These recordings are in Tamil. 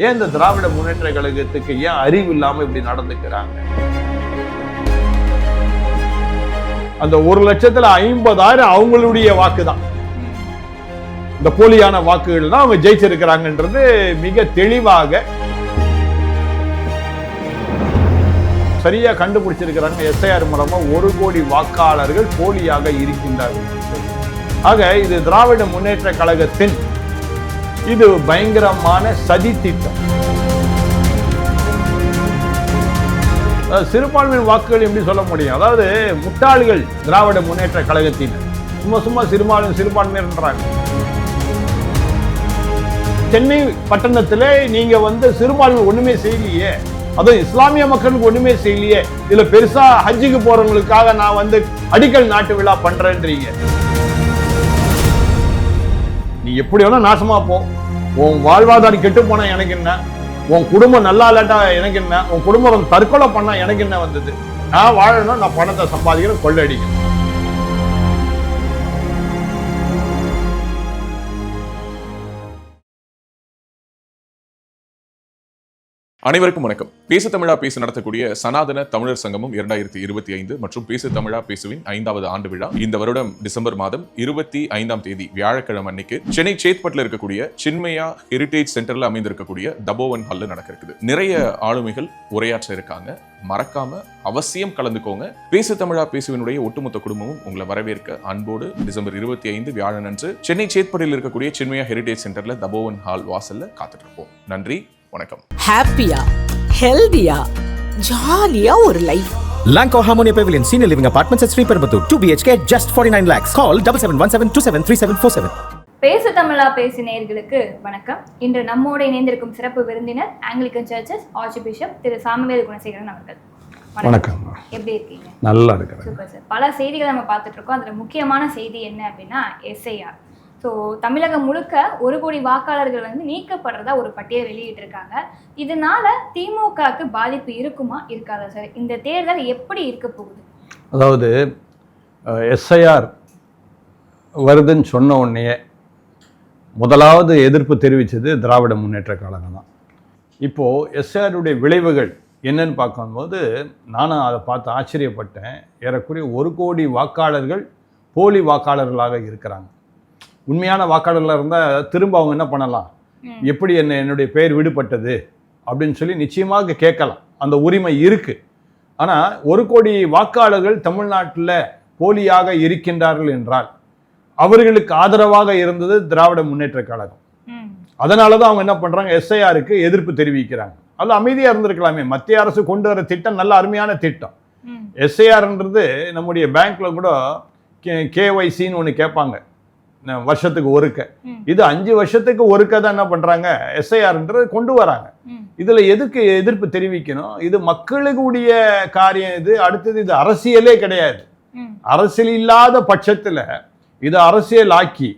ஏன் இந்த திராவிட முன்னேற்ற கழகத்துக்கு ஏன் அறிவு இல்லாம இப்படி நடந்துக்கிறாங்க? அந்த ஒரு லட்சத்துல ஐம்பதாயிரம் அவங்களுடைய வாக்கு தான் இந்த போலியான வாக்குகள் தான் அவங்க ஜெயிச்சிருக்கிறாங்கன்றது மிக தெளிவாக சரியா கண்டுபிடிச்சிருக்கிறாங்க. எஸ்ஐஆர் மூலமா ஒரு கோடி வாக்காளர்கள் போலியாக இருக்கின்றார்கள். ஆக இது திராவிட முன்னேற்ற கழகத்தின் இது பயங்கரமான சதி திட்டம். சிறுபான்மையின் வாக்குகள் எப்படி சொல்ல முடியும்? அதாவது முட்டாள்கள் திராவிட முன்னேற்ற கழகத்தினர். சும்மா சும்மா சிறுபான்மை சிறுபான்மையர்ன்றாங்க சென்னை பட்டணத்தில் நீங்க வந்து சிறுபான்மை ஒண்ணுமே செய்யலையே. அதுவும் இஸ்லாமிய மக்களுக்கு ஒண்ணுமே செய்யலையே. இதுல பெருசா ஹஜ்ஜுக்கு போறவங்களுக்காக நான் வந்து அடிக்கல் நாட்டு விழா பண்றேன்றீங்க. நீ எப்படி வேணா நாசமா போ. உன் வாழ்வாதாரம் கெட்டு போனா எனக்கு என்ன? உன் குடும்பம் நல்லா இல்லாட்டா எனக்கு என்ன? உன் குடும்பம் தற்கொலை பண்ணா எனக்கு என்ன வந்தது? நான் வாழணும் நான் பணத்தை சம்பாதிக்கிறேன் கொள்ளடிக்கணும் அனைவருக்கும் வணக்கம். பேசு தமிழா பேசு நடத்தக்கூடிய சனாதன தமிழர் சங்கமம் இரண்டாயிரத்தி இருபத்தி ஐந்து மற்றும் பேசு தமிழா பேசுவின் ஐந்தாவது ஆண்டு விழா இந்த வருடம் டிசம்பர் மாதம் இருபத்தி ஐந்தாம் தேதி வியாழக்கிழமை அன்னைக்கு சென்னை சேத்பட்டில் இருக்கக்கூடிய சின்மயா ஹெரிடேஜ் சென்டர்ல அமைந்திருக்கக்கூடிய தபோவன் ஹால்ல நடக்க இருக்குது நிறைய ஆளுமைகள் உரையாற்ற இருக்காங்க. மறக்காம அவசியம் கலந்துக்கோங்க. பேசு தமிழா பேசுவினுடைய ஒட்டுமொத்த குடும்பமும் உங்களை வரவேற்க அன்போடு டிசம்பர் இருபத்தி ஐந்து வியாழன் அன்று சென்னை சேத்பட்டில் இருக்கக்கூடிய சின்மயா ஹெரிடேஜ் சென்டர்ல தபோவன் ஹால் வாசல்ல காத்துட்டு இருப்போம். நன்றி. வணக்கம். ஹாப்பியா ஹெல்தியா ஜாலியா ஒரு life Lanco Harmonia Pavilion, Senior Living Apartments at Sri Perambatoor, 2 BHK, just 49 lakhs. Call 7717273747. பேசு தமிழா பேசு நேயர்களுக்கு வணக்கம். இன்று நம்மோடு இணைந்திருக்கும் சிறப்பு விருந்தினர் ஆங்கிலிக்கன் சர்ச்சஸ் ஆர்ச்சி பிஷப் திரு சாமுவேல் குணசேகரன் அவர்கள். வணக்கம். எப்படி இருக்கீங்க? நல்லா இருக்கிறேன். Super sir. பல செய்திகளை நம்ம பார்த்துட்டு இருக்கோம். அதில் முக்கியமான செய்தி என்ன அப்படின்னா எஸ்ஐஆர் ஸோ தமிழகம் முழுக்க ஒரு கோடி வாக்காளர்கள் வந்து நீக்கப்படுறதா ஒரு பட்டியல் வெளியிட்டிருக்காங்க. இதனால திமுகவுக்கு பாதிப்பு இருக்குமா இருக்காதா சார் இந்த தேர்தல் எப்படி இருக்க போகுது? அதாவது எஸ்ஐஆர் வருதுன்னு சொன்ன உடனே முதலாவது எதிர்ப்பு தெரிவித்தது திராவிட முன்னேற்ற கழகம் தான். இப்போது எஸ்ஐஆருடைய விளைவுகள் என்னன்னு பார்க்கும்போது நானும் அதை பார்த்து ஆச்சரியப்பட்டேன். ஏறக்குறைய ஒரு கோடி வாக்காளர்கள் போலி வாக்காளர்களாக இருக்கிறாங்க. உண்மையான வாக்காளர்களாக இருந்தால் திரும்ப அவங்க என்ன பண்ணலாம். எப்படி என்ன என்னுடைய பெயர் விடுபட்டது? அப்படின்னு சொல்லி நிச்சயமாக கேட்கலாம். அந்த உரிமை இருக்குது ஆனால் ஒரு கோடி வாக்காளர்கள் தமிழ்நாட்டில் போலியாக இருக்கின்றார்கள் என்றால் அவர்களுக்கு ஆதரவாக இருந்தது திராவிட முன்னேற்ற கழகம். அதனால தான் அவங்க என்ன பண்ணுறாங்க எஸ்ஐஆருக்கு எதிர்ப்பு தெரிவிக்கிறாங்க. அது அமைதியாக இருந்திருக்கலாமே. மத்திய அரசு கொண்டு வர திட்டம் நல்ல அருமையான திட்டம். எஸ்ஐஆர்ன்றது நம்முடைய பேங்க்ல கூட கே கேஒய்சின்னு ஒன்று கேட்பாங்க. வருஷத்துக்கு ஒருக்க. இது அஞ்சு வருஷத்துக்கு ஒருக்க தான் என்ன பண்ணுறாங்க எஸ்ஐஆர்ன்றது கொண்டு வராங்க. இதில் எதுக்கு எதிர்ப்பு தெரிவிக்கணும்? இது மக்களுடைய காரியம் இது. அடுத்தது இது அரசியலே கிடையாது. அரசியல் இல்லாத பட்சத்தில் இது அரசியல் ஆக்கி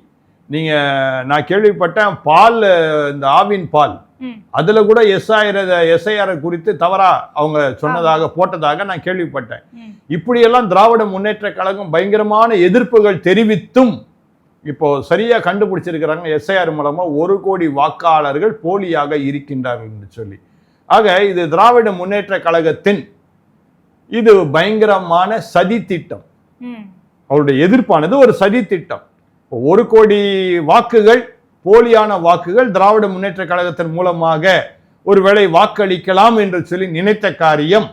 நீங்கள் நான் கேள்விப்பட்டேன் பால் இந்த ஆவின் பால். அதில் கூட எஸ்ஐஆர் எஸ்ஐஆர் குறித்து தவறா அவங்க சொன்னதாக போட்டதாக நான் கேள்விப்பட்டேன். இப்படியெல்லாம் திராவிட முன்னேற்ற கழகம் பயங்கரமான எதிர்ப்புகள் தெரிவித்தும் இப்போ சரியா கண்டுபிடிச்சிருக்கிறாங்க எஸ்ஐஆர் மூலமா ஒரு கோடி வாக்காளர்கள் போலியாக இருக்கின்றார்கள் என்று சொல்லி. ஆக இது திராவிட முன்னேற்ற கழகத்தின் இது பயங்கரமான சதி திட்டம். அவருடைய எதிர்ப்பானது ஒரு சதி திட்டம். ஒரு கோடி வாக்குகள் போலியான வாக்குகள் திராவிட முன்னேற்ற கழகத்தின் மூலமாக ஒருவேளை வாக்களிக்கலாம் என்று சொல்லி நினைத்த காரியம்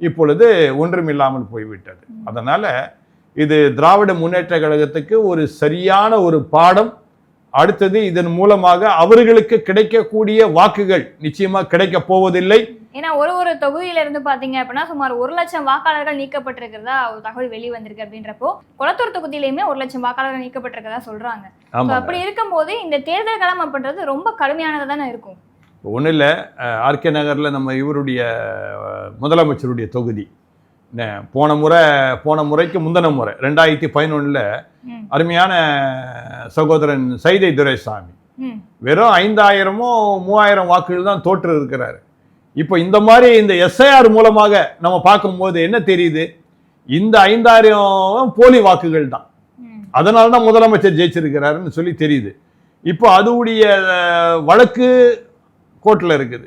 இப்பொழுது ஒன்றுமில்லாமல் போய்விட்டது. அதனால இது திராவிட முன்னேற்ற கழகத்துக்கு ஒரு சரியான ஒரு பாடம். அடுத்தது இதன் மூலமாக அவர்களுக்கு கிடைக்கக்கூடிய வாக்குகள் நிச்சயமா கிடைக்க போவதில்லை. ஏன்னா ஒரு ஒரு தொகுதியில இருந்து பாத்தீங்க அப்படின்னா சுமார் ஒரு லட்சம் வாக்காளர்கள் நீக்கப்பட்டிருக்கிறதா ஒரு தகவல் வெளி வந்திருக்கு அப்படின்றப்போ குளத்தூர் தொகுதியிலையுமே ஒரு லட்சம் வாக்காளர்கள் நீக்கப்பட்டிருக்கிறதா சொல்றாங்க. அப்படி இருக்கும்போது இந்த தேர்தல் களம் அப்படின்றது ரொம்ப கடுமையானதா தானே இருக்கும்? ஒன்றும் இல்லை ஆர்கே நகரில் நம்ம இவருடைய முதலமைச்சருடைய தொகுதி. போன முறை போன முறைக்கு முந்தின முறை ரெண்டாயிரத்தி பதினொன்றில் அருமையான சகோதரன் சைதை துரைசாமி. வெறும் ஐந்தாயிரமோ மூவாயிரம் வாக்குகள் தான் தோற்று இருக்கிறாரு. இப்போ இந்த மாதிரி இந்த எஸ்ஐஆர் மூலமாக நம்ம பார்க்கும்போது என்ன தெரியுது? இந்த ஐந்தாயிரம் போலி வாக்குகள் தான். அதனால தான் முதலமைச்சர் ஜெயிச்சிருக்கிறாருன்னு சொல்லி தெரியுது. இப்போ அதுவுடைய வழக்கு கோர்ட்டில் இருக்குது.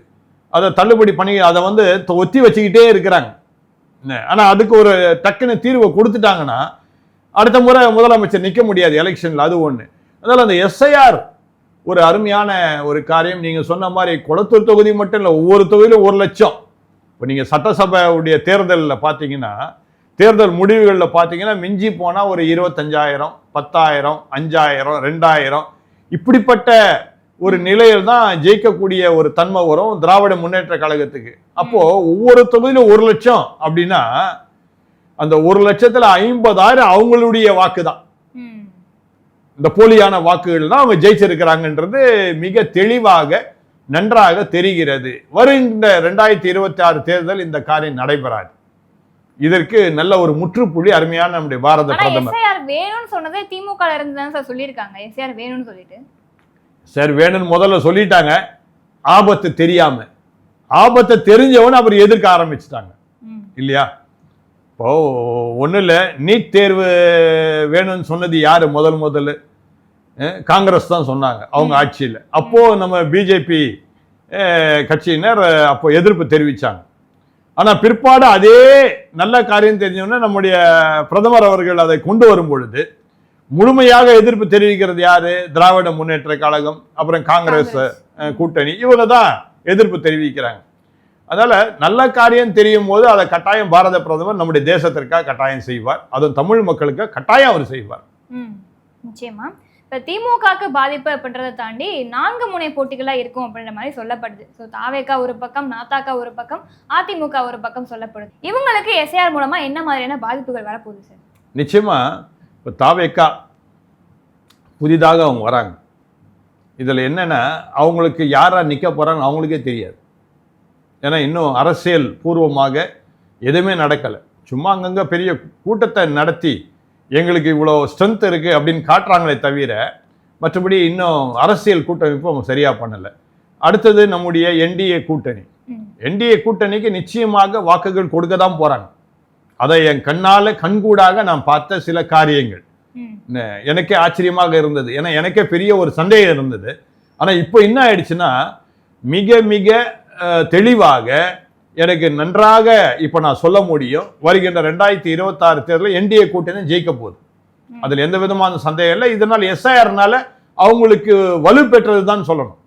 அதை தள்ளுபடி பண்ணி அதை வந்து ஒத்தி வச்சுக்கிட்டே இருக்கிறாங்க. என்ன, அதுக்கு ஒரு டக்குன்னு தீர்வை கொடுத்துட்டாங்கன்னா அடுத்த முறை முதலமைச்சர் நிற்க முடியாது எலெக்ஷனில் அது ஒன்று அதனால அந்த எஸ்ஐஆர் ஒரு அருமையான ஒரு காரியம். நீங்கள் சொன்ன மாதிரி குளத்தூர் தொகுதி மட்டும் இல்லை ஒவ்வொரு தொகுதியிலும் ஒரு லட்சம். இப்போ நீங்கள் சட்டசபையுடைய தேர்தலில் பார்த்தீங்கன்னா தேர்தல் முடிவுகளில் பார்த்தீங்கன்னா மிஞ்சி போனால் ஒரு இருபத்தஞ்சாயிரம் பத்தாயிரம் அஞ்சாயிரம் ரெண்டாயிரம். இப்படிப்பட்ட ஒரு நிலையில் தான் ஜெயிக்கக்கூடிய ஒரு தன்மை வரும் திராவிட முன்னேற்ற கழகத்துக்கு. அப்போ ஒவ்வொரு தொகுதியிலும் ஒரு லட்சம் அப்படின்னா அந்த ஒரு லட்சத்துல ஐம்பதாயிரம் அவங்களுடைய வாக்கு தான் இந்த போலியான வாக்குகள் தான் அவங்க ஜெயிச்சிருக்கிறாங்கன்றது மிக தெளிவாக நன்றாக தெரிகிறது. வருகின்ற ரெண்டாயிரத்தி இருபத்தி ஆறு தேர்தல் இந்த காரியம் நடைபெறாது. இதற்கு நல்ல ஒரு முற்றுப்புள்ளி அருமையான நம்முடைய பாரத பிரதமர். வேணும்னு சொன்னது திமுக இருந்து தான் சார் சொல்லியிருக்காங்க. எஸ்ஐஆர் வேணும்னு சொல்லிட்டு. சார் வேணும்னு முதல்ல சொல்லிட்டாங்க. ஆபத்து தெரியாம. ஆபத்தை தெரிஞ்சவன் அவர் எதிர்க்க ஆரம்பிச்சிட்டாங்க. இல்லையா? இப்போ ஒன்றும் இல்லை நீட் தேர்வு வேணும்னு சொன்னது யாரு? முதல் முதல்ல அஹ் காங்கிரஸ் தான் சொன்னாங்க அவங்க ஆட்சியில். அப்போ நம்ம பிஜேபி கட்சியினர் அப்போ எதிர்ப்பு தெரிவிச்சாங்க. ஆனா பிற்பாடு அதே நல்ல காரியம் தெரிஞ்சோன்னா நம்முடைய பிரதமர் அவர்கள் அதை கொண்டு வரும் பொழுது முழுமையாக எதிர்ப்பு தெரிவிக்கிறது யாரு? திராவிட முன்னேற்ற கழகம் அப்புறம் காங்கிரஸ் கூட்டணி. இவங்க தான் எதிர்ப்பு தெரிவிக்கிறாங்க. அதனால நல்ல காரியம் தெரியும் போது அதை கட்டாயம் பாரத பிரதமர் நம்முடைய தேசத்திற்காக கட்டாயம் செய்வார். அதுவும் தமிழ் மக்களுக்கு கட்டாயம் அவர் செய்வார். நிச்சயமா. இப்ப திமுகக்கு பாதிப்பு அப்படின்றத தாண்டி நான்கு முனை போட்டிகளா இருக்கும் அப்படின்ற மாதிரி சொல்லப்படுது. ஸோ தாவேக்கா ஒரு பக்கம் நாத்தாக்கா ஒரு பக்கம் அதிமுக ஒரு பக்கம் சொல்லப்படுது. இவங்களுக்கு எஸ்ஐஆர் மூலமா என்ன மாதிரியான பாதிப்புகள் வரப்போகுது சார் நிச்சயமா இப்போ தாவேக்கா புதிதாக அவங்க வராங்க. இதில் என்னன்னா அவங்களுக்கு யாரா நிற்க போறாங்க அவங்களுக்கே தெரியாது. ஏன்னா இன்னும் அரசியல் பூர்வமாக எதுவுமே நடக்கலை. சும்மா அங்கங்கே பெரிய கூட்டத்தை நடத்தி எங்களுக்கு இவ்வளோ ஸ்ட்ரென்த் இருக்குது அப்படின்னு காட்டுறாங்களே தவிர மற்றபடி இன்னும் அரசியல் கூட்டமைப்பு அவங்க சரியாக பண்ணலை. அடுத்தது நம்முடைய என்டிஏ கூட்டணி. என்டிஏ கூட்டணிக்கு நிச்சயமாக வாக்குகள் கொடுக்க தான் போகிறாங்க அதை என் கண்ணால் கண்கூடாக நான் பார்த்த சில காரியங்கள். எனக்கே ஆச்சரியமாக இருந்தது. ஏன்னா எனக்கே பெரிய ஒரு சந்தேகம் இருந்தது. ஆனால் இப்போ என்ன ஆயிடுச்சுன்னா மிக மிக தெளிவாக எனக்கு நன்றாக இப்போ நான் சொல்ல முடியும். வருகின்ற ரெண்டாயிரத்தி இருபத்தாறு தேர்தலில் என்டிஏ கூட்டணி ஜெயிக்க போகுது. அதில் எந்த விதமான சந்தேகம் இல்லை. இதனால் எஸ்ஐஆர்னால அவங்களுக்கு வலு பெற்றது தான் சொல்லணும்.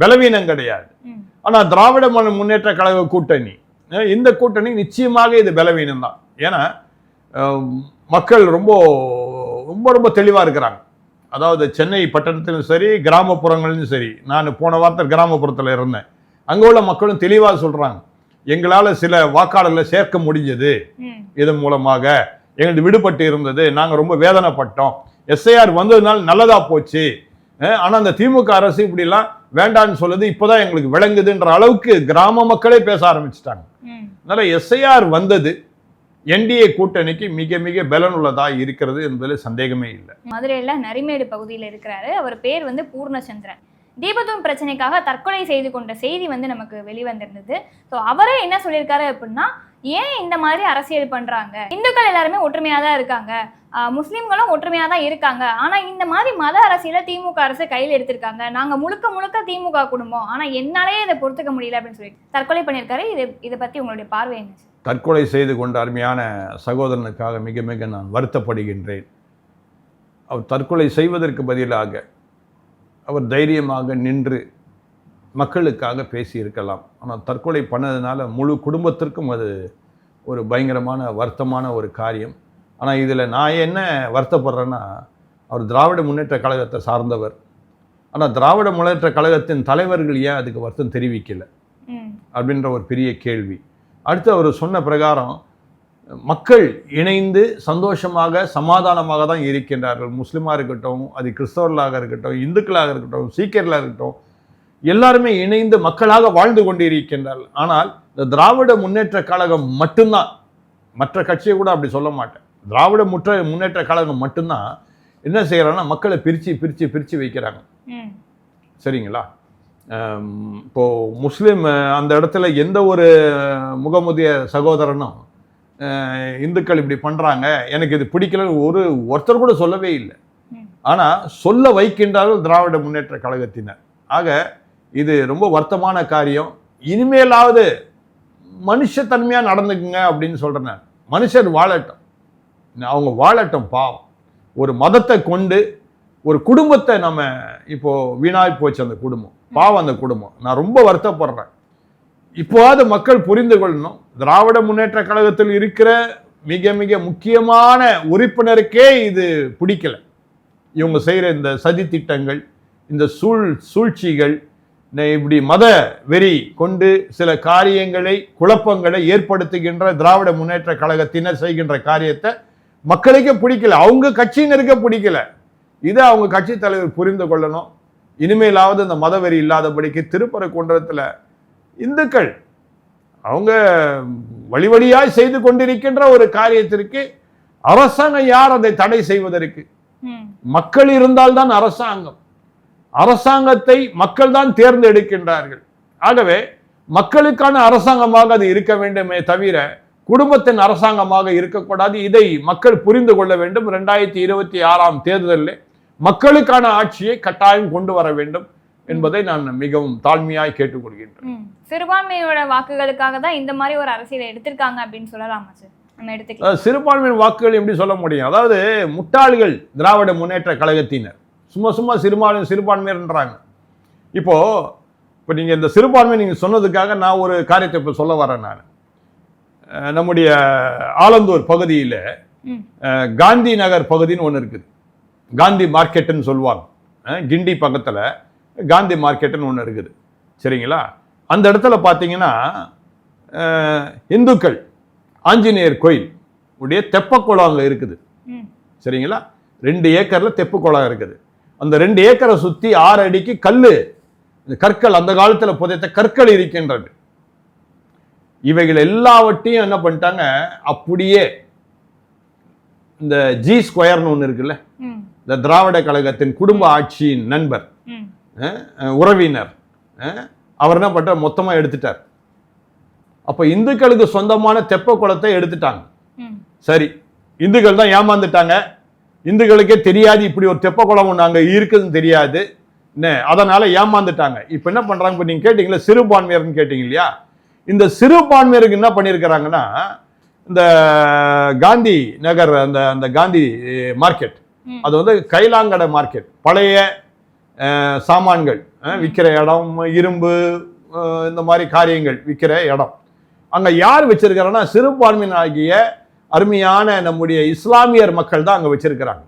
பலவீனம் கிடையாது. ம். ஆனா திராவிட மன முன்னேற்ற கழக கூட்டணி இந்த கூட்டணி நிச்சயமாக இது பலவீனம் தான். ஏன்னா மக்கள் ரொம்ப ரொம்ப ரொம்ப தெளிவா இருக்கிறாங்க. அதாவது சென்னை பட்டணத்திலும் சரி கிராமப்புறங்களிலும் சரி நான் போன வாரத்தில் கிராமப்புறத்தில் இருந்தேன். அங்கே உள்ள மக்களும் தெளிவாக சொல்றாங்க. எங்களால் சில வாக்காளர்களை சேர்க்க முடிஞ்சது. இதன் மூலமாக எங்களுக்கு விடுபட்டு இருந்தது. நாங்கள் ரொம்ப வேதனைப்பட்டோம். எஸ்ஐஆர் வந்ததுனால நல்லதா போச்சு. அஹ் ஆனா அந்த திமுக அரசு இப்படிலாம் வேண்டான்னு சொல்லுது இப்போதான் எங்களுக்கு விளங்குதுன்ற அளவுக்கு கிராம மக்களே பேச ஆரம்பிச்சிட்டாங்க. அதனால எஸ்ஐஆர் வந்தது என்டிஏ கூட்டணிக்கு மிக மிக பலனுள்ளதா இருக்கிறது என்பதில் சந்தேகமே இல்லை. மதுரையில நரிமேடு பகுதியில் இருக்கிறாரு. அவர் பேர் வந்து பூர்ணச்சந்திரன். தீபத்தூன் பிரச்சனைக்காக தற்கொலை செய்து கொண்ட செய்தி வந்து நமக்கு வெளிவந்திருந்தது. ஸோ அவரே என்ன சொல்லியிருக்காரு அப்படின்னா ஏன் இந்த மாதிரி அரசியல் பண்றாங்க? இந்துக்கள் எல்லாருமே ஒற்றுமையா தான் இருக்காங்க முஸ்லீம்களும் ஒற்றுமையாக ஒற்றுமையா தான் இருக்காங்க. ஆனா இந்த மாதிரி மத அரசியலை திமுக அரசு கையில் எடுத்திருக்காங்க. நாங்க முழுக்க முழுக்க திமுக குடும்பம். ஆனா என்னாலே இதை பொறுத்துக்க முடியல அப்படின்னு சொல்லிட்டு தற்கொலை பண்ணியிருக்காரு. இது இதை பத்தி உங்களுடைய பார்வை என்ன? தற்கொலை செய்து கொண்ட அருமையான சகோதரனுக்காக மிக மிக நான் வருத்தப்படுகின்றேன். அவர் தற்கொலை செய்வதற்கு பதிலாக அவர் தைரியமாக நின்று மக்களுக்காக பேசியிருக்கலாம். ஆனால் தற்கொலை பண்ணதுனால முழு குடும்பத்திற்கும் அது ஒரு பயங்கரமான வருத்தமான ஒரு காரியம். ஆனால் இதில் நான் என்ன வருத்தப்படுறேன்னா அவர் திராவிட முன்னேற்ற கழகத்தை சார்ந்தவர். ஆனால் திராவிட முன்னேற்ற கழகத்தின் தலைவர்கள் ஏன் அதுக்கு வருத்தம் தெரிவிக்கல? அப்படின்ற ஒரு பெரிய கேள்வி. அடுத்து அவர் சொன்ன பிரகாரம் மக்கள் இணைந்து சந்தோஷமாக சமாதானமாக தான் இருக்கின்றார்கள். முஸ்லிமாக இருக்கட்டும் அது கிறிஸ்தவர்களாக இருக்கட்டும் இந்துக்களாக இருக்கட்டும் சீக்கியர்களாக இருக்கட்டும் எல்லாருமே இணைந்து மக்களாக வாழ்ந்து கொண்டிருக்கின்றார்கள். ஆனால் இந்த திராவிட முன்னேற்ற கழகம் மட்டும்தான். மற்ற கட்சியை கூட அப்படி சொல்ல மாட்டேன். திராவிட முற்ற முன்னேற்ற கழகம் மட்டும்தான் என்ன செய்கிறாங்கன்னா மக்களை பிரித்து பிரித்து பிரித்து வைக்கிறாங்க. சரிங்களா? ஆம், இப்போ முஸ்லீம் அந்த இடத்துல எந்த ஒரு முகமுதிய சகோதரனும் இந்துக்கள் இப்படி பண்றாங்க எனக்கு இது பிடிக்கல ஒரு ஒருத்தர் கூட சொல்லவே இல்லை. ம். ஆனா சொல்ல வைக்கின்றார்கள் திராவிட முன்னேற்ற கழகத்தினர். ஆக இது ரொம்ப வருத்தமான காரியம். இனிமேலாவது மனுஷத்தன்மையாக நடந்துக்குங்க அப்படின்னு சொல்கிறேன் மனுஷர் வாழட்டும். அவங்க வாழட்டும் பாவம். ஒரு மதத்தை கொண்டு ஒரு குடும்பத்தை நம்ம இப்போது வீணாய் போச்சு அந்த குடும்பம். பாவம் அந்த குடும்பம். நான் ரொம்ப வருத்தப்படுறேன். இப்போவாது மக்கள் புரிந்து கொள்ளணும். திராவிட முன்னேற்ற கழகத்தில் இருக்கிற மிக மிக முக்கியமான உறுப்பினருக்கே இது பிடிக்கல. இவங்க செய்கிற இந்த சதி திட்டங்கள் இந்த சூழ் சூழ்ச்சிகள் இப்படி மத வெறி கொண்டு சில காரியங்களை குழப்பங்களை ஏற்படுத்துகின்ற திராவிட முன்னேற்ற கழகத்தினர் செய்கின்ற காரியத்தை மக்களுக்கே பிடிக்கல. அவங்க கட்சியினருக்கே பிடிக்கல. இதை அவங்க கட்சி தலைவர் புரிந்து கொள்ளணும். இனிமேலாவது இந்த மதவெறி இல்லாதபடிக்கு திருப்பரங்குன்றத்தில் இந்துக்கள் அவங்க வழி வழியாய் செய்து கொண்டிருக்கின்ற ஒரு காரியத்திற்கு அரசாங்கம் யார் அதை தடை செய்வதற்கு? மக்கள் இருந்தால்தான் அரசாங்கம். அரசாங்கத்தை மக்கள் தான் தேர்ந்தெடுக்கின்றார்கள். ஆகவே மக்களுக்கான அரசாங்கமாக அது இருக்க வேண்டுமே தவிர குடும்பத்தின் அரசாங்கமாக இருக்கக்கூடாது. இதை மக்கள் புரிந்து கொள்ள வேண்டும். ரெண்டாயிரத்தி இருபத்தி ஆறாம் தேர்தலில் மக்களுக்கான ஆட்சியை கட்டாயம் கொண்டு வர வேண்டும் என்பதை நான் மிகவும் தாழ்மையாய் கேட்டுக்கொள்கின்றேன். சிறுபான்மையோட வாக்குகளுக்காக தான் இந்த மாதிரி ஒரு அரசியலை எடுத்திருக்காங்க அப்படின்னு சொல்லலாமா சார் சிறுபான்மையின் வாக்குகள் எப்படி சொல்ல முடியும்? அதாவது முட்டாள்கள் திராவிட முன்னேற்ற கழகத்தினர். சும்மா சும்மா சிறுபான்மை சிறுபான்மையர்ன்றாங்க இப்போ இப்போ நீங்க இந்த சிறுபான்மை நீங்க சொன்னதுக்காக நான் ஒரு காரியத்தை இப்போ சொல்ல வரேன் நான். நம்முடைய ஆலந்தூர் பகுதியில் காந்தி நகர் பகுதின்னு ஒன்று இருக்குது. காந்தி மார்க்கெட்டுன்னு சொல்லுவாங்க. கிண்டி பக்கத்தில் காந்தி மார்க்கெட்டுன்னு ஒன்று இருக்குது. சரிங்களா? அந்த இடத்துல பார்த்தீங்கன்னா இந்துக்கள் ஆஞ்சநேயர் கோயில் உடைய தெப்பக்குளம் அங்கே இருக்குது. சரிங்களா? ரெண்டு ஏக்கரில் தெப்பு குளம் இருக்குது. அந்த ரெண்டு ஏக்கரை சுற்றி ஆறு அடிக்கு கல் கற்கள் அந்த காலத்தில் புதைத்த கற்கள் இருக்கின்றது. இவைகள் எல்லாவற்றையும் என்ன பண்ணிட்டாங்க? அப்படியே இந்த ஜி ஸ்கொயர்னு ஒன்று இருக்குல்ல? இந்த திராவிட கழகத்தின் குடும்ப ஆட்சியின் நண்பர் உறவினர் அவர் என்ன பண்ணிட்டார் மொத்தமாக எடுத்துட்டார். அப்போ இந்துக்களுக்கு சொந்தமான தெப்ப குளத்தை எடுத்துட்டாங்க. சரி இந்துக்கள் தான் ஏமாந்துட்டாங்க. இந்துக்களுக்கே தெரியாது இப்படி ஒரு தெப்ப குளம் ஒன்று அங்கே இருக்குதுன்னு தெரியாது. என்ன? அதனால ஏமாந்துட்டாங்க. இப்போ என்ன பண்றாங்க? இப்போ நீங்க கேட்டீங்களா சிறுபான்மையர்னு கேட்டீங்க இல்லையா? இந்த சிறுபான்மையருக்கு என்ன பண்ணியிருக்கிறாங்கன்னா இந்த காந்தி நகர் அந்த அந்த காந்தி மார்க்கெட். அது வந்து கைலாங்கடை மார்க்கெட். பழைய சாமான்கள் விற்கிற இடம் இரும்பு இந்த மாதிரி காரியங்கள் விற்கிற இடம். அங்க யார் வச்சிருக்கிறாங்கன்னா சிறுபான்மையினாகிய அருமையான நம்முடைய இஸ்லாமியர் மக்கள் தான் அங்க வச்சிருக்கிறாங்க.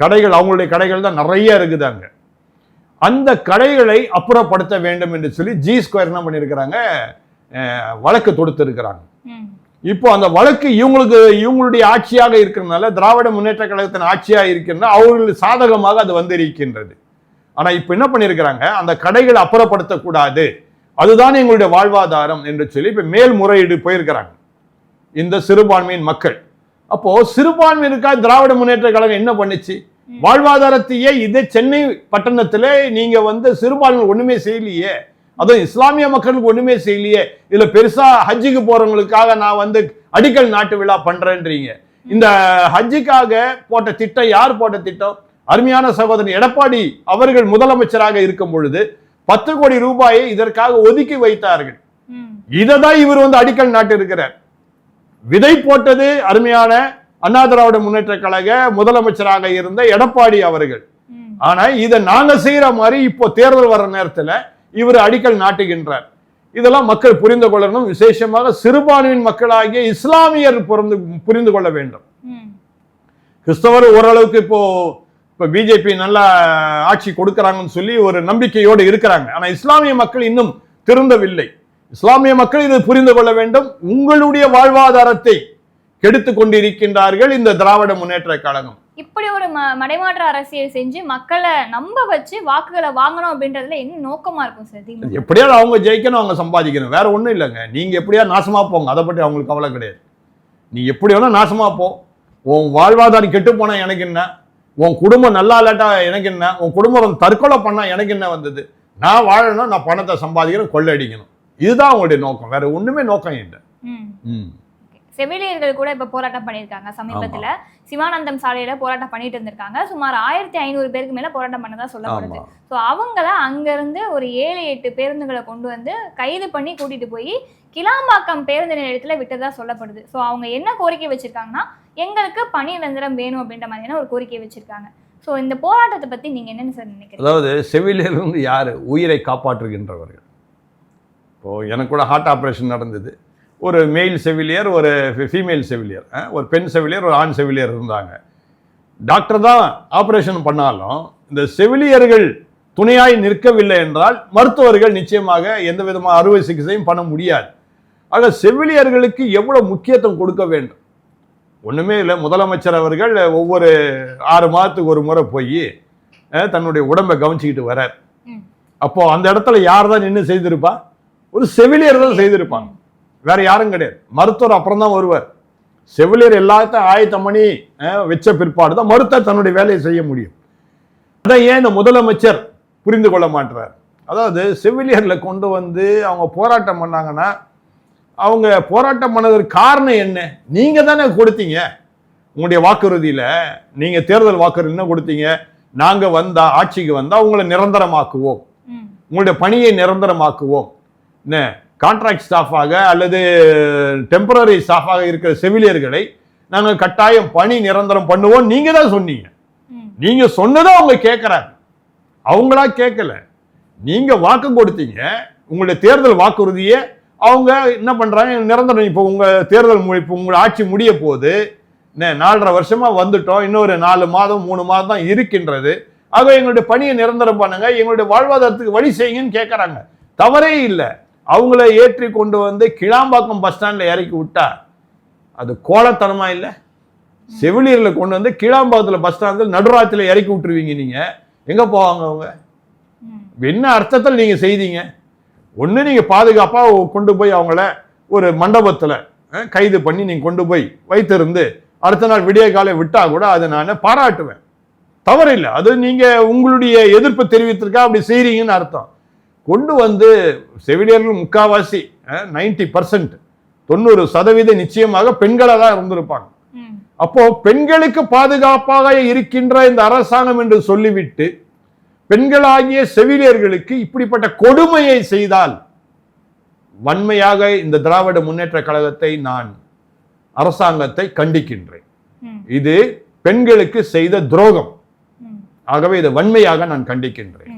கடைகள் அவங்களுடைய கடைகள் தான் நிறைய இருக்குது அங்க. அந்த கடைகளை அப்புறப்படுத்த வேண்டும் என்று சொல்லி ஜி ஸ்கொயர் என்ன பண்ணியிருக்கிறாங்க வழக்கு தொடுத்திருக்கிறாங்க. இப்போ அந்த வழக்கு இவங்களுக்கு இவங்களுடைய ஆட்சியாக இருக்கிறதுனால திராவிட முன்னேற்ற கழகத்தின் ஆட்சியாக இருக்கிறதுனால அவர்களுக்கு சாதகமாக அது வந்திருக்கின்றது. ஆனா இப்போ என்ன பண்ணியிருக்கிறாங்க அந்த கடைகளை அப்புறப்படுத்தக்கூடாது. அதுதான் எங்களுடைய வாழ்வாதாரம் என்று சொல்லி இப்போ மேல்முறையீடு போயிருக்கிறாங்க. இந்த சிறுபான்மையின் மக்கள். அப்போ சிறுபான்மையினருக்காக திராவிட முன்னேற்ற கழகம் என்ன பண்ணுச்சு? வாழ்வாதாரத்தையே இதே சென்னை பட்டணத்துல நீங்க வந்து சிறுபான்மை ஒண்ணுமே செய்யலையே. அதுவும் இஸ்லாமிய மக்களுக்கு ஒண்ணுமே செய்யலையே. இதுல பெருசா ஹஜ்ஜுக்கு போறவங்களுக்காக நான் வந்து அடிக்கல் நாட்டு விழா பண்றேன்றீங்க. இந்த ஹஜ்ஜுக்காக போட்ட திட்டம் யார் போட்ட திட்டம்? அருமையான சகோதரன் எடப்பாடி அவர்கள் முதலமைச்சராக இருக்கும் பொழுது பத்து கோடி ரூபாயை இதற்காக ஒதுக்கி வைத்தார்கள். இதை தான் இவர் வந்து அடிக்கல் நாட்டு இருக்கிறார் விதை போட்டது அருமையான அண்ணா திராவிட முன்னேற்ற கழக முதலமைச்சராக இருந்த எடப்பாடி அவர்கள். ஆனா இதை நாங்க செய்யற மாதிரி இப்போ தேர்தல் வர்ற நேரத்துல இவர் அடிக்கல் நாட்டுகின்றார். இதெல்லாம் மக்கள் புரிந்து கொள்ளணும். விசேஷமாக சிறுபான்மையின் மக்களாகிய இஸ்லாமியர் புரிந்து புரிந்து கொள்ள வேண்டும். கிறிஸ்தவர் ஓரளவுக்கு இப்போ இப்போ பிஜேபி நல்ல ஆட்சி கொடுக்கறாங்கன்னு சொல்லி ஒரு நம்பிக்கையோடு இருக்கிறாங்க. ஆனா இஸ்லாமிய மக்கள் இன்னும் திருந்தவில்லை. இஸ்லாமிய மக்கள் இதை புரிந்து கொள்ள வேண்டும். உங்களுடைய வாழ்வாதாரத்தை கெடுத்து கொண்டிருக்கின்றார்கள் இந்த திராவிட முன்னேற்ற கழகம். இப்படி ஒரு மடைமாற்ற அரசியல் செஞ்சு மக்களை நம்ப வச்சு வாக்குகளை வாங்கணும் அப்படின்றதுல என்ன நோக்கமா இருக்கும் சார்? எப்படியாவது அவங்க ஜெயிக்கணும் அவங்க சம்பாதிக்கணும். வேற ஒண்ணும் இல்லைங்க. நீங்க எப்படியா நாசமா போங்க. அதை பற்றி அவங்களுக்கு கவலை கிடையாது. நீ எப்படி வேணா நாசமா போ. உன் வாழ்வாதாரம் கெட்டு போனா எனக்கு என்ன? உன் குடும்பம் நல்லா இல்லாட்டா எனக்கு என்ன? உன் குடும்பம் தற்கொலை பண்ணா எனக்கு என்ன வந்தது? நான் வாழணும் நான் பணத்தை சம்பாதிக்கணும் கொள்ளடிக்கணும் இதுதான் அவங்களுடைய நோக்கம். வேற ஒண்ணுமே நோக்கம் இல்லை. செவிலியர்கள் கூட இப்ப போராட்டம் பண்ணியிருக்காங்க சமீபத்துல. சிவானந்தம் சாலையில போராட்டம் பண்ணிட்டு இருந்திருக்காங்க. சுமார் ஆயிரத்தி ஐநூறு பேருக்கு மேல போராட்டம் பண்ணதா சொல்லப்படுது. ஸோ அவங்கள அங்கிருந்து ஒரு ஏழு எட்டு பேருந்துகளை கொண்டு வந்து கைது பண்ணி கூட்டிட்டு போய் கிளாம்பாக்கம் பேருந்து நிலையத்துல விட்டதா சொல்லப்படுது. ஸோ அவங்க என்ன கோரிக்கை வச்சிருக்காங்கன்னா எங்களுக்கு பணி நிரந்தரம் வேணும் அப்படின்ற மாதிரியான ஒரு கோரிக்கை வச்சிருக்காங்க. ஸோ இந்த போராட்டத்தை பத்தி நீங்க என்னன்னு சார் நினைக்கிறீங்க? அதாவது செவிலியர் வந்து யார்? உயிரை காப்பாற்றுகின்றவர்கள். இப்போ எனக்கு கூட ஹார்ட் ஆப்ரேஷன் நடந்தது. ஒரு மெயில் செவிலியர் ஒரு ஃபீமேல் செவிலியர் ஒரு பெண் செவிலியர் ஒரு ஆண் செவிலியர் இருந்தாங்க. டாக்டர் தான் ஆப்ரேஷன் பண்ணாலும் இந்த செவிலியர்கள் துணையாய் நிற்கவில்லை என்றால் மருத்துவர்கள் நிச்சயமாக எந்த விதமான அறுவை சிகிச்சையும் பண்ண முடியாது. ஆக செவிலியர்களுக்கு எவ்வளவு முக்கியத்துவம் கொடுக்க வேண்டும்? ஒண்ணுமே இல்லை. முதலமைச்சர் அவர்கள் ஒவ்வொரு ஆறு மாதத்துக்கு ஒரு முறை போய் தன்னுடைய உடம்பை கவனிச்சுக்கிட்டு வரார் ம். அப்போ அந்த இடத்துல யார் தான் நின்று செய்திருப்பா? ஒரு செவிலியர் தான் செய்திருப்பாங்க. வேற யாரும் கிடையாது. மருத்துவர் அப்புறம் தான் வருவார். செவிலியர் எல்லாத்தையும் ஆயத்தம் பண்ணி வச்ச பிற்பாடு தான் மருத்துவர் தன்னுடைய வேலையை செய்ய முடியும். அதான் ஏன் இந்த முதலமைச்சர் புரிந்து கொள்ள மாட்டார் அதாவது செவிலியர்ல கொண்டு வந்து அவங்க போராட்டம் பண்ணாங்கன்னா அவங்க போராட்டம் பண்ணதற்கு காரணம் என்ன? நீங்க தானே கொடுத்தீங்க. உங்களுடைய வாக்குறுதியில நீங்க தேர்தல் வாக்குறுதி என்ன கொடுத்தீங்க? நாங்க வந்தா ஆட்சிக்கு வந்தா உங்களை நிரந்தரமாக்குவோம். உங்களுடைய பணியை நிரந்தரமாக்குவோம். என்ன கான்ட்ராக்ட் ஸ்டாஃபாக அல்லது டெம்பரரி ஸ்டாஃபாக இருக்கிற செவிலியர்களை நாங்கள் கட்டாயம் பணி நிரந்தரம் பண்ணுவோம். நீங்க தான் சொன்னீங்க. நீங்க சொன்னதை அவங்க கேட்கறாங்க. அவங்களா கேட்கல. நீங்க வாக்கு கொடுத்தீங்க. உங்களுடைய தேர்தல் வாக்குறுதியை அவங்க என்ன பண்றாங்க? நிரந்தரம் இப்போ உங்க தேர்தல் இப்போ உங்க ஆட்சி முடிய போகுது என்ன நாலரை வருஷமா வந்துட்டோம். இன்னொரு நாலு மாதம் மூணு மாதம் தான் இருக்கின்றது. ஆக எங்களுடைய பணியை நிரந்தரம் பண்ணுங்க. எங்களுடைய வாழ்வாதாரத்துக்கு வழி செய்யுங்கன்னு கேட்கறாங்க. தவறே இல்லை. அவங்கள ஏற்றி கொண்டு வந்து கிளாம்பாக்கம் பஸ் ஸ்டாண்ட்ல இறக்கி விட்டா அது கோலத்தனமா இல்லை? செவிலியர்களை கொண்டு வந்து கீழாம்பாக்கத்துல பஸ் ஸ்டாண்டில் நடுராத்திரில இறக்கி விட்டுருவீங்க நீங்க. எங்க போவாங்க அவங்க? என்ன அர்த்தத்தில் நீங்க செய்தீங்க? ஒண்ணு நீங்க பாதுகாப்பா கொண்டு போய் அவங்கள ஒரு மண்டபத்துல கைது பண்ணி நீங்க கொண்டு போய் வைத்திருந்து அடுத்த நாள் விடிய காலை விட்டா கூட அதை நான் பாராட்டுவேன். தவறில்லை. அது நீங்க உங்களுடைய எதிர்ப்பு தெரிவித்திருக்கா? அப்படி செய்றீங்கன்னு அர்த்தம். கொண்டு வந்து செவிலியர்கள் முக்காவாசி நைன்டி பர்சன்ட் தொண்ணூறு சதவீதம் நிச்சயமாக பெண்களாக தான் இருந்திருப்பாங்க அப்போ பெண்களுக்கு பாதுகாப்பாக இருக்கின்ற இந்த அரசாங்கம் என்று சொல்லிவிட்டு பெண்களாகிய செவிலியர்களுக்கு இப்படிப்பட்ட கொடுமையை செய்தால் வன்மையாக இந்த திராவிட முன்னேற்ற கழகத்தை நான் அரசாங்கத்தை கண்டிக்கின்றேன். இது பெண்களுக்கு செய்த துரோகம். ஆகவே இதை வன்மையாக நான் கண்டிக்கின்றேன்.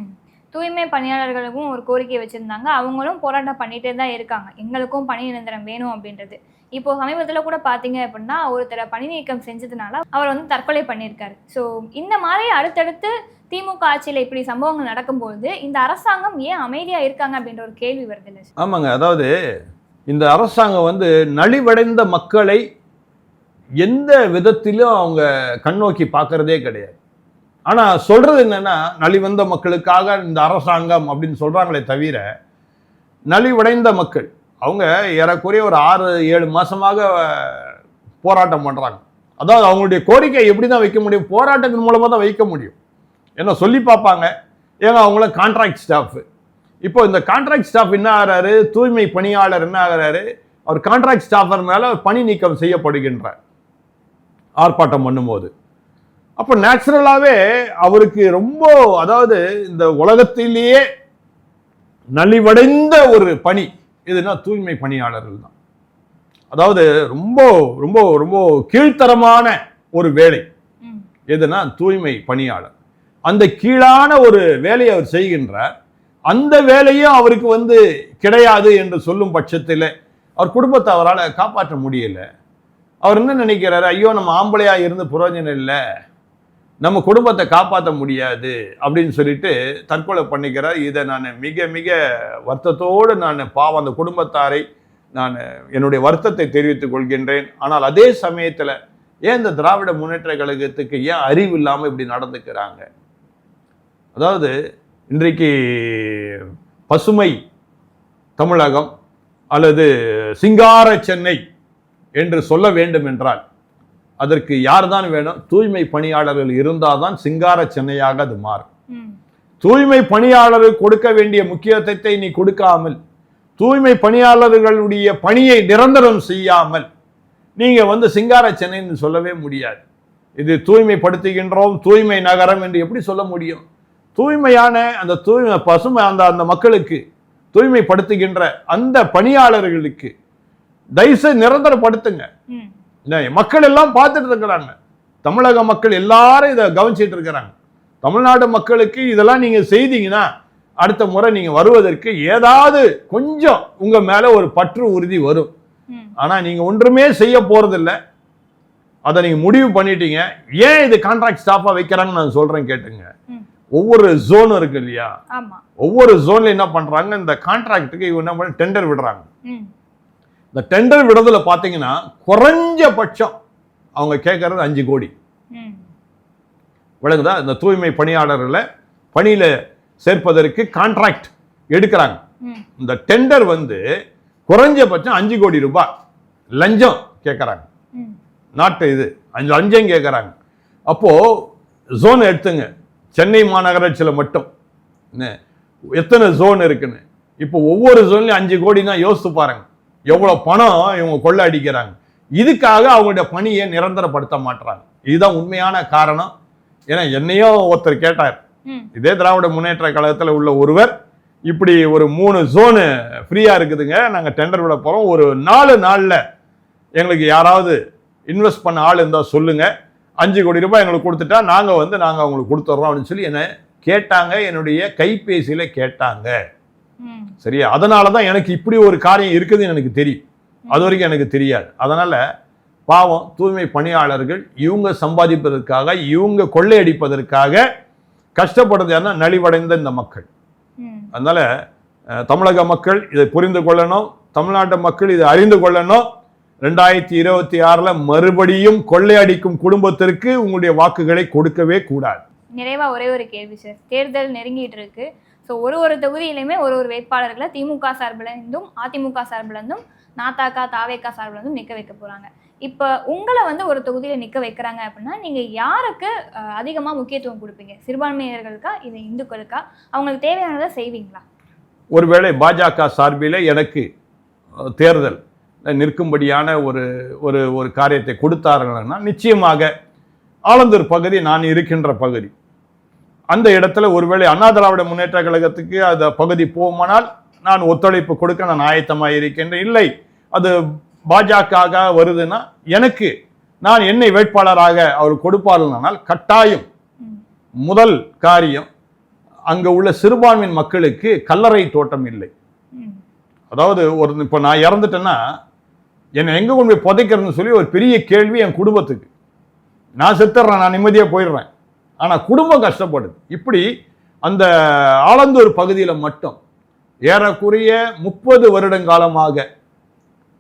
தூய்மை பணியாளர்களுக்கும் ஒரு கோரிக்கை வச்சிருந்தாங்க. அவங்களும் போராட்டம் பண்ணிட்டே தான் இருக்காங்க. எங்களுக்கும் பணி நிரந்தரம் வேணும் அப்படின்றது. இப்போ சமீபத்துல கூட பாத்தீங்க அப்படின்னா ஒருத்தரை பணி நீக்கம் செஞ்சதுனால அவர் வந்து தற்கொலை பண்ணியிருக்காரு. ஸோ இந்த மாதிரி அடுத்தடுத்து திமுக ஆட்சியில இப்படி சம்பவங்கள் நடக்கும்போது இந்த அரசாங்கம் ஏன் அமைதியா இருக்காங்க அப்படின்ற ஒரு கேள்வி வருது இல்லை ஆமாங்க. அதாவது இந்த அரசாங்கம் வந்து நலிவடைந்த மக்களை எந்த விதத்திலும் அவங்க கண்ணோக்கி பார்க்கறதே கிடையாது. ஆனா சொல்றது என்னன்னா நலிவந்த மக்களுக்காக இந்த அரசாங்கம் அப்படின்னு சொல்றாங்களே தவிர நலிவடைந்த மக்கள் அவங்க ஏறக்குறைய ஒரு ஆறு ஏழு மாசமாக போராட்டம் பண்றாங்க. அதாவது அவங்களுடைய கோரிக்கை எப்படி தான் வைக்க முடியும்? போராட்டத்தின் மூலமாக தான் வைக்க முடியும். ஏன்னா சொல்லி பார்ப்பாங்க. ஏங்க அவங்கள கான்ட்ராக்ட் ஸ்டாஃப் இப்போ இந்த கான்ட்ராக்ட் ஸ்டாஃப் என்ன ஆகிறாரு? தூய்மை பணியாளர் என்ன ஆகிறாரு? அவர் கான்ட்ராக்ட் ஸ்டாஃபர்னால பணி நீக்கம் செய்யப்படுகின்றார் ஆர்ப்பாட்டம் பண்ணும்போது. அப்போ நேச்சுரலாகவே அவருக்கு ரொம்ப அதாவது இந்த உலகத்திலேயே நலிவடைந்த ஒரு பணி எதுனா தூய்மை பணியாளர்கள் தான். அதாவது ரொம்ப ரொம்ப ரொம்ப கீழ்த்தரமான ஒரு வேலை எதுனா தூய்மை பணியாளர். அந்த கீழான ஒரு வேலையை அவர் செய்கின்றார். அந்த வேலையும் அவருக்கு வந்து கிடையாது என்று சொல்லும் பட்சத்தில் அவர் குடும்பத்தை அவரால் காப்பாற்ற முடியல. அவர் என்ன நினைக்கிறாரு? ஐயோ நம்ம ஆம்பளையா இருந்து புரோஜனம் இல்லை. நம்ம குடும்பத்தை காப்பாற்ற முடியாது அப்படின்னு சொல்லிட்டு தற்கொலை பண்ணிக்கிறார் இதை நான் மிக மிக வருத்தத்தோடு நான் பாவம் அந்த குடும்பத்தாரை நான் என்னுடைய வருத்தத்தை தெரிவித்துக் கொள்கின்றேன். ஆனால் அதே சமயத்தில் ஏன் இந்த திராவிட முன்னேற்ற கழகத்துக்கு ஏன் அறிவு இல்லாமல் இப்படி நடந்துக்கிறாங்க? அதாவது இன்றைக்கு பசுமை தமிழகம் அல்லது சிங்கார சென்னை என்று சொல்ல வேண்டும் என்றால் அதற்கு யார் தான் வேணும்? தூய்மை பணியாளர்கள் இருந்தால் தான் சிங்கார சென்னையாக அது மாறும். தூய்மை பணியாளருக்கு கொடுக்க வேண்டிய முக்கியத்துவத்தை நீ கொடுக்காமல் தூய்மை பணியாளர்களுடைய பணியை நிரந்தரம் செய்யாமல் நீங்க வந்து சிங்கார சென்னைன்னு சொல்லவே முடியாது. இது தூய்மைப்படுத்துகின்றோம் தூய்மை நகரம் என்று எப்படி சொல்ல முடியும்? தூய்மையான அந்த தூய்மை பசுமை அந்த அந்த மக்களுக்கு தூய்மைப்படுத்துகின்ற அந்த பணியாளர்களுக்கு தயவுசெய்து நிரந்தரப்படுத்துங்க. என்ன, மக்கள் எல்லாம் பார்த்துட்டு இருக்கிறாங்க. தமிழக மக்கள் எல்லாரும் இதை கவனிச்சிட்டு இருக்கிறாங்க. தமிழ்நாடு மக்களுக்கு இதெல்லாம் நீங்க செய்தீங்கன்னா அடுத்த முறை நீங்க வருவதற்கு ஏதாவது கொஞ்சம் உங்க மேல ஒரு பற்று உறுதி வரும். ம். ஆனா நீங்க ஒன்றுமே செய்ய போறதில்ல. அதை நீங்க முடிவு பண்ணிட்டீங்க. ஏன் இது கான்ட்ராக்ட் ஸ்டாஃபா வைக்கிறாங்கன்னு நான் சொல்றேன் கேட்டுங்க. ஒவ்வொரு ஜோனும் இருக்கு இல்லையா? ஒவ்வொரு ஜோன்ல என்ன பண்றாங்க? இந்த கான்ட்ராக்டுக்கு இவங்க என்ன பண்ண டெண்டர் விடுறாங்க. இந்த டெண்டர் விடுறதுல பாத்தீங்கன்னா குறைஞ்சபட்சம் அவங்க கேட்கறது அஞ்சு கோடி. விளங்குதா? இந்த தூய்மை பணியாளர்களை பணியில சேர்ப்பதற்கு கான்ட்ராக்ட் எடுக்கிறாங்க. இந்த டெண்டர் வந்து குறைஞ்சபட்சம் அஞ்சு கோடி ரூபாய். லஞ்சம் கேட்குறாங்க. நாட்டு இது. அஞ்சு லஞ்சம் கேட்குறாங்க. அப்போ ஜோன் எடுத்துங்க. சென்னை மாநகராட்சியில் மட்டும். என்ன? எத்தனை ஜோன் இருக்குன்னு? இப்போ ஒவ்வொரு ஜோன்லையும் அஞ்சு கோடினா யோசித்து பாருங்க. எவ்வளோ பணம் இவங்க கொள்ள அடிக்கிறாங்க இதுக்காக அவங்களுடைய பணியை நிரந்தரப்படுத்த மாட்றாங்க. இதுதான் உண்மையான காரணம். ஏன்னா என்னையோ ஒருத்தர் கேட்டார். இதே திராவிட முன்னேற்ற கழகத்தில் உள்ள ஒருவர் இப்படி ஒரு மூணு ஜோனு ஃப்ரீயாக இருக்குதுங்க. நாங்கள் டெண்டர் விட போகிறோம் ஒரு நாலு நாளில் எங்களுக்கு யாராவது இன்வெஸ்ட் பண்ண ஆள் இருந்தால் சொல்லுங்கள் அஞ்சு கோடி ரூபாய் எங்களுக்கு கொடுத்துட்டா நாங்கள் வந்து நாங்கள் அவங்களுக்கு கொடுத்துட்றோம் அப்படின்னு சொல்லி என்ன கேட்டாங்க. என்னுடைய கைபேசியில் கேட்டாங்க. சரியா? அதனால தான் எனக்கு இப்படி ஒரு காரியம் இருக்குதுன்னு எனக்கு தெரியும். அது வரைக்கும் எனக்கு தெரியாது. அதனால பாவம் தூய்மை பணியாளர்கள் இவங்க சம்பாதிப்பதற்காக இவங்க கொள்ளையடிப்பதற்காக கஷ்டப்படுறது யாருன்னா நலிவடைந்த இந்த மக்கள். அதனால தமிழக மக்கள் இதை புரிந்து கொள்ளணும் தமிழ்நாட்டு மக்கள் இதை அறிந்து கொள்ளணும். ரெண்டாயிரத்தி இருபத்தி ஆறுல மறுபடியும் கொள்ளையடிக்கும் குடும்பத்திற்கு உங்களுடைய வாக்குகளை கொடுக்கவே கூடாது. நிறைவா ஒரே ஒரு கேள்வி சார். தேர்தல் நெருங்கிட்டு இருக்கு. ஸோ ஒரு ஒரு தொகுதியிலையுமே ஒரு ஒரு வேட்பாளர்களை திமுக சார்பில் இருந்தும் அதிமுக சார்பில் இருந்தும் நாத்தாக்கா தாவேக்கா சார்பில் இருந்தும் நிற்க வைக்க போகிறாங்க இப்போ உங்களை வந்து ஒரு தொகுதியில் நிற்க வைக்கிறாங்க அப்படின்னா நீங்கள் யாருக்கு அதிகமாக முக்கியத்துவம் கொடுப்பீங்க? சிறுபான்மையினர்களுக்கா? இது இந்துக்களுக்கா? அவங்களுக்கு தேவையானதை செய்வீங்களா? ஒருவேளை பாஜக சார்பில் எனக்கு தேர்தல் நிற்கும்படியான ஒரு ஒரு ஒரு காரியத்தை கொடுத்தார்கள்னா நிச்சயமாக ஆலந்தூர் பகுதி நான் இருக்கின்ற பகுதி. அந்த இடத்துல ஒருவேளை அண்ணா திராவிட முன்னேற்ற கழகத்துக்கு அந்த பகுதி போகுமானால் நான் ஒத்துழைப்பு கொடுக்க நான் ஆயத்தமாக இருக்கின்றேன் இல்லை அது பாஜக வருதுன்னா எனக்கு நான் என்னை வேட்பாளராக அவர் கொடுப்பார்களானால் கட்டாயம் முதல் காரியம் அங்கே உள்ள சிறுபான்மையின் மக்களுக்கு கல்லறை தோட்டம் இல்லை. அதாவது ஒரு இப்போ நான் இறந்துட்டேன்னா என்னை எங்கே கொண்டு போய் புதைக்கிறதுன்னு சொல்லி ஒரு பெரிய கேள்வி என் குடும்பத்துக்கு. நான் செத்துடுறேன் நான் நிம்மதியாக போயிடுறேன். ஆனால் குடும்பம் கஷ்டப்படுது. இப்படி அந்த ஆலந்தூர் பகுதியில் மட்டும் ஏறக்குறைய முப்பது வருடங்காலமாக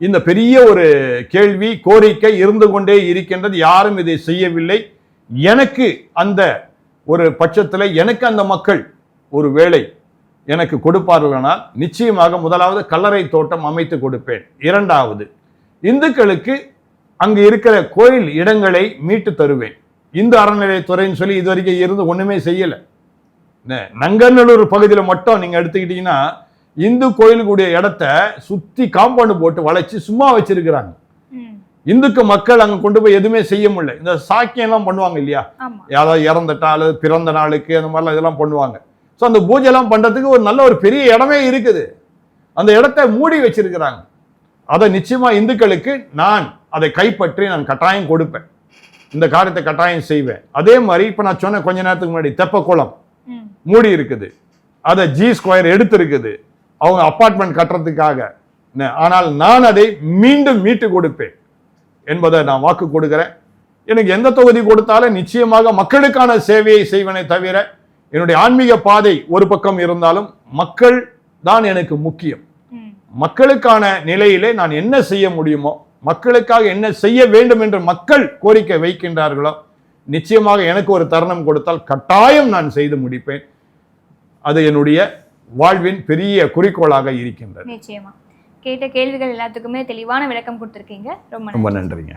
இந்த பெரிய ஒரு கேள்வி கோரிக்கை இருந்து கொண்டே இருக்கின்றது. யாரும் இதை செய்யவில்லை. எனக்கு அந்த ஒரு பட்சத்தில் எனக்கு அந்த மக்கள் ஒரு வேலை எனக்கு கொடுப்பார்களானால் நிச்சயமாக முதலாவது கல்லறை தோட்டம் அமைத்து கொடுப்பேன். இரண்டாவது இந்துக்களுக்கு அங்கு இருக்கிற கோயில் இடங்களை மீட்டு தருவேன். இந்து அறநிலையத்துறைன்னு சொல்லி இது வரைக்கும் இருந்து ஒண்ணுமே செய்யல. நங்கநல்லூர் பகுதியில் மட்டும் நீங்க எடுத்துக்கிட்டீங்கன்னா இந்து கோயிலுக்குடைய இடத்த சுத்தி காம்பவுண்டு போட்டு வளைச்சு சும்மா வச்சிருக்கிறாங்க. ம். இந்துக்கு மக்கள் அங்க கொண்டு போய் எதுவுமே செய்ய முடியல. இந்த சாக்கியம் எல்லாம் பண்ணுவாங்க இல்லையா? யாராவது இறந்துட்டா அல்லது பிறந்த நாளுக்கு அந்த மாதிரிலாம் இதெல்லாம் பண்ணுவாங்க. ஸோ அந்த பூஜை எல்லாம் பண்றதுக்கு ஒரு நல்ல ஒரு பெரிய இடமே இருக்குது. அந்த இடத்த மூடி வச்சிருக்கிறாங்க. அதை நிச்சயமா இந்துக்களுக்கு நான் அதை கைப்பற்றி நான் கட்டாயம் கொடுப்பேன். இந்த காரியத்தை கட்டாயம் செய்வேன். அதே மாதிரி இப்போ நான் சொன்ன கொஞ்ச நேரத்துக்கு முன்னாடி தெப்பக்குளம் ம். மூடி இருக்குது. அதை ஜி ஸ்கொயர் எடுத்திருக்குது. அவங்க அப்பார்ட்மெண்ட் கட்டுறதுக்காக. ஆனால் நான் அதை மீண்டும் மீட்டு கொடுப்பேன் என்பதை நான் வாக்கு கொடுக்கிறேன். எனக்கு எந்த தொகுதி கொடுத்தாலும் நிச்சயமாக மக்களுக்கான சேவையை செய்வனே தவிர என்னுடைய ஆன்மீக பாதை ஒரு பக்கம் இருந்தாலும் மக்கள் தான் எனக்கு முக்கியம். மக்களுக்கான நிலையிலே நான் என்ன செய்ய முடியுமோ மக்களுக்காக என்ன செய்ய வேண்டும் என்று மக்கள் கோரிக்கை வைக்கின்றார்களோ நிச்சயமாக எனக்கு ஒரு தருணம் கொடுத்தால் கட்டாயம் நான் செய்து முடிப்பேன். அது என்னுடைய வாழ்வின் பெரிய குறிக்கோளாக இருக்கின்றது. நிச்சயமா. கேட்ட கேள்விகள் எல்லாத்துக்குமே தெளிவான விளக்கம் கொடுத்துருக்கீங்க. ரொம்ப ரொம்ப நன்றிங்க.